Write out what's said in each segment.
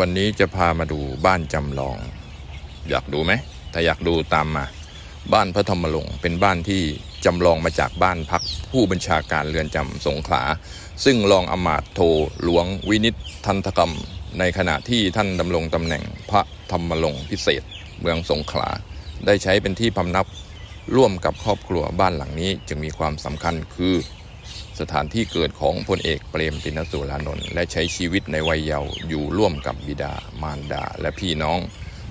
วันนี้จะพามาดูบ้านจำลอง อยากดูไหม ถ้าอยากดูตามมา บ้านพระธรรมรงเป็นบ้านที่จำลองมาจากบ้านพักผู้บัญชาการเรือนจำสงขลา ซึ่งรองอมาตโทหลวงวินิตทันตกรรม ในขณะที่ท่านดำรงตำแหน่งพระธรรมรงพิเศษ เมืองสงขลา ได้ใช้เป็นที่พำนับร่วมกับครอบครัวบ้านหลังนี้จึงมีความสำคัญคือ สถานที่เกิดของพลเอกเปรมตินสุรานนท์และใช้ชีวิตในวัยเยาว์อยู่ร่วมกับบิดา มารดา และพี่น้อง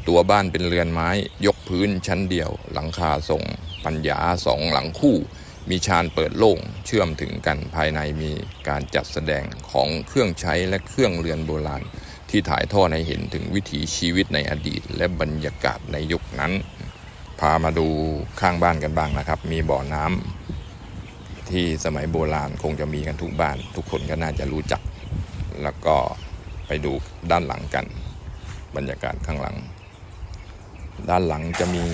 ตัวบ้านเป็นเรือนไม้ ยกพื้นชั้นเดียว หลังคาทรงปัญญาสองหลังคู่ มีชานเปิดโล่งเชื่อมถึงกันภายในมีการจัดแสดงของเครื่องใช้และเครื่องเรือนโบราณ ที่ถ่ายทอดให้เห็นถึงวิถีชีวิตในอดีต และบรรยากาศในยุคนั้น พามาดูข้างบ้านกันบ้างนะครับ มีบ่อน้ำ ที่สมัยโบราณคงจะมีกันทุกบ้าน ทุกคนก็น่าจะรู้จัก แล้วก็ไปดูด้านหลังกัน บรรยากาศข้างหลัง ด้านหลังจะมี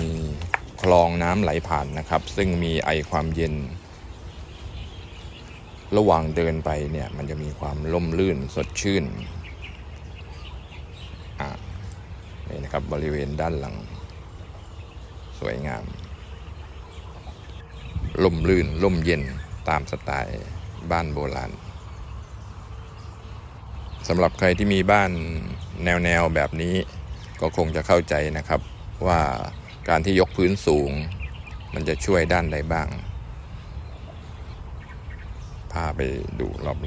คลองน้ำไหลผ่านนะครับ ซึ่งมีไอความเย็น ระหว่างเดินไปเนี่ยมันจะมีความล่มลื่นสดชื่นอ่านี่นะครับบริเวณด้านหลัง สวยงาม ล่มลื่นล่มเย็นตามสไตล์บ้านโบราณสำหรับใครที่มีบ้านแนวแนวแบบนี้ก็คงจะเข้าใจนะครับว่าการที่ยกพื้นสูง มันจะช่วยด้านใดบ้าง พาไปดูรอบ